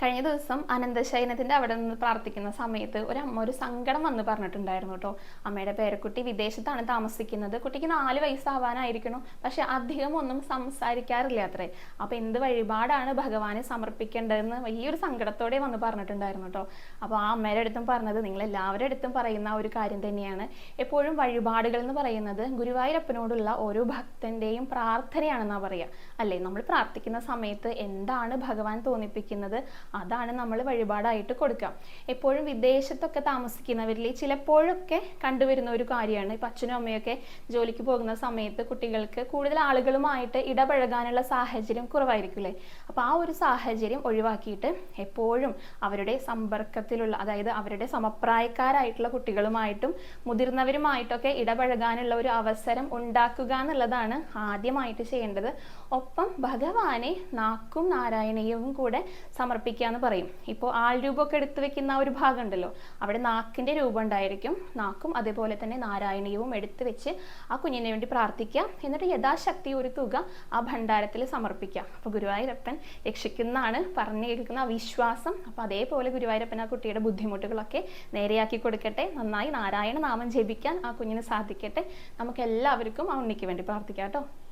കഴിഞ്ഞ ദിവസം അനന്തശയനത്തിന്റെ അവിടെ നിന്ന് പ്രാർത്ഥിക്കുന്ന സമയത്ത് ഒരു അമ്മ ഒരു സങ്കടം വന്ന് പറഞ്ഞിട്ടുണ്ടായിരുന്നു കേട്ടോ. അമ്മയുടെ പേരക്കുട്ടി വിദേശത്താണ് താമസിക്കുന്നത്. കുട്ടിക്ക് നാല് വയസ്സാവാനായിരിക്കണം പക്ഷെ അധികം ഒന്നും സംസാരിക്കാറില്ല അത്രേ. അപ്പൊ എന്ത് വഴിപാടാണ് ഭഗവാനെ സമർപ്പിക്കേണ്ടതെന്ന് വലിയൊരു സങ്കടത്തോടെ വന്ന് പറഞ്ഞിട്ടുണ്ടായിരുന്നു കേട്ടോ. അപ്പോൾ ആ അമ്മയുടെ അടുത്തും പറഞ്ഞത് നിങ്ങൾ എല്ലാവരുടെ അടുത്തും പറയുന്ന ഒരു കാര്യം തന്നെയാണ്. എപ്പോഴും വഴിപാടുകൾ എന്ന് പറയുന്നത് ഗുരുവായൂരപ്പനോടുള്ള ഓരോ ഭക്തന്റെയും പ്രാർത്ഥനയാണെന്നാ പറയുക അല്ലേ? നമ്മൾ പ്രാർത്ഥിക്കുന്ന സമയത്ത് എന്താണ് ഭഗവാൻ തോന്നിപ്പിക്കുന്നത്? അതാണ് നമ്മൾ വഴിപാടായിട്ട് കൊടുക്കുക. എപ്പോഴും വിദേശത്തൊക്കെ താമസിക്കുന്നവരിൽ ചിലപ്പോഴൊക്കെ കണ്ടുവരുന്ന ഒരു കാര്യമാണ്. ഇപ്പം അച്ഛനും അമ്മയൊക്കെ ജോലിക്ക് പോകുന്ന സമയത്ത് കുട്ടികൾക്ക് കൂടുതൽ ആളുകളുമായിട്ട് ഇടപഴകാനുള്ള സാഹചര്യം കുറവായിരിക്കില്ലേ? അപ്പോൾ ആ ഒരു സാഹചര്യം ഒഴിവാക്കിയിട്ട് എപ്പോഴും അവരുടെ സമ്പർക്കത്തിലുള്ള അതായത് അവരുടെ സമപ്രായക്കാരായിട്ടുള്ള കുട്ടികളുമായിട്ടും മുതിർന്നവരുമായിട്ടൊക്കെ ഇടപഴകാനുള്ള ഒരു അവസരം ഉണ്ടാക്കുക എന്നുള്ളതാണ് ആദ്യമായിട്ട് ചെയ്യേണ്ടത്. ഒപ്പം ഭഗവാനെ നാക്കും നാരായണീയവും കൂടെ സമർപ്പിക്കുക എന്ന് പറയും. ഇപ്പോൾ ആൾ രൂപമൊക്കെ എടുത്തു വെക്കുന്ന ഒരു ഭാഗം ഉണ്ടല്ലോ അവിടെ നാക്കിന്റെ രൂപം ഉണ്ടായിരിക്കും. നാക്കും അതേപോലെ തന്നെ നാരായണീയവും എടുത്തു വെച്ച് ആ കുഞ്ഞിനെ വേണ്ടി പ്രാർത്ഥിക്കുക. എന്നിട്ട് യഥാശക്തി ഒരു തുക ആ ഭണ്ഡാരത്തിൽ സമർപ്പിക്കുക. അപ്പോൾ ഗുരുവായൂരപ്പൻ രക്ഷിക്കുന്നതാണ് പറഞ്ഞു കേൾക്കുന്ന ആ വിശ്വാസം. അപ്പോൾ അതേപോലെ ഗുരുവായൂരപ്പൻ ആ കുട്ടിയുടെ ബുദ്ധിമുട്ടുകളൊക്കെ നേരെയാക്കി കൊടുക്കട്ടെ. നന്നായി നാരായണ നാമം ജപിക്കാൻ ആ കുഞ്ഞിന് സാധിക്കട്ടെ. നമുക്ക് എല്ലാവർക്കും ആ ഉണ്ണിക്ക് വേണ്ടി പ്രാർത്ഥിക്കാം കേട്ടോ.